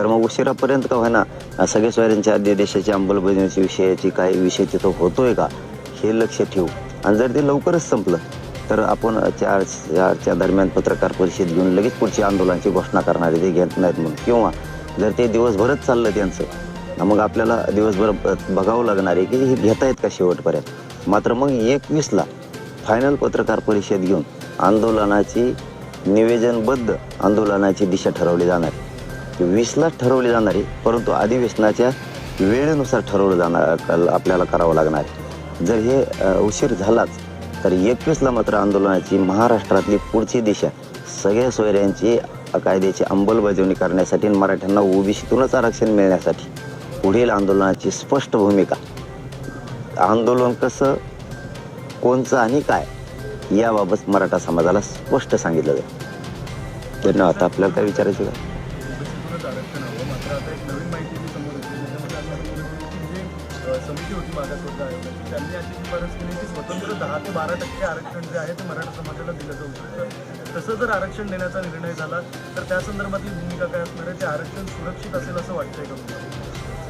तर मग उशिरापर्यंत का होईना सगळे सगळ्या सोयऱ्यांच्या अध्यादेशाची अंमलबजावणीची विषयाची काही विषय तिथं होतोय का हे लक्ष ठेवू. आणि जर ते लवकरच संपलं तर आपण चार चारच्या दरम्यान पत्रकार परिषद घेऊन लगेच पुढची आंदोलनाची घोषणा करणारे ते घेत नाहीत म्हणून. किंवा जर ते दिवसभरच चाललं त्यांचं मग आपल्याला दिवसभर बघावं लागणार आहे की हे घेता येत का शेवटपर्यंत. मात्र मग एकवीसला फायनल पत्रकार परिषद घेऊन आंदोलनाची निवेदनबद्ध आंदोलनाची दिशा ठरवली जाणार वीसला ठरवली जाणार आहे परंतु अधिवेशनाच्या वेळेनुसार ठरवलं जाणार आपल्याला करावं लागणार आहे. जर हे उशीर झालाच तर एकवीसला मात्र आंदोलनाची महाराष्ट्रातली पुढची दिशा सगळ्या सोयऱ्यांची कायद्याची अंमलबजावणी करण्यासाठी आणि मराठ्यांना ओबीसीतूनच आरक्षण मिळण्यासाठी पुढील आंदोलनाची स्पष्ट भूमिका. आंदोलन कसं कोणचं आणि काय याबाबत मराठा समाजाला स्पष्ट सांगितलं जाईल. धन्यवाद. आपल्याला काय विचारायचं का करावं मात्र आता एक नवीन माहिती जी समोर येते. त्याच्यामध्ये आम्ही बघितलं की जे समिती होती मागासवर्ग आयोगाची त्यांनी अशी शिफारस केली की स्वतंत्र दहा ते बारा टक्के आरक्षण जे आहे ते मराठा समाजाला दिलं जाऊ शकतं. तसं जर आरक्षण देण्याचा निर्णय झाला तर त्या संदर्भातली भूमिका काय असणार आहे? ते आरक्षण सुरक्षित असेल असं वाटतंय का तुम्हाला?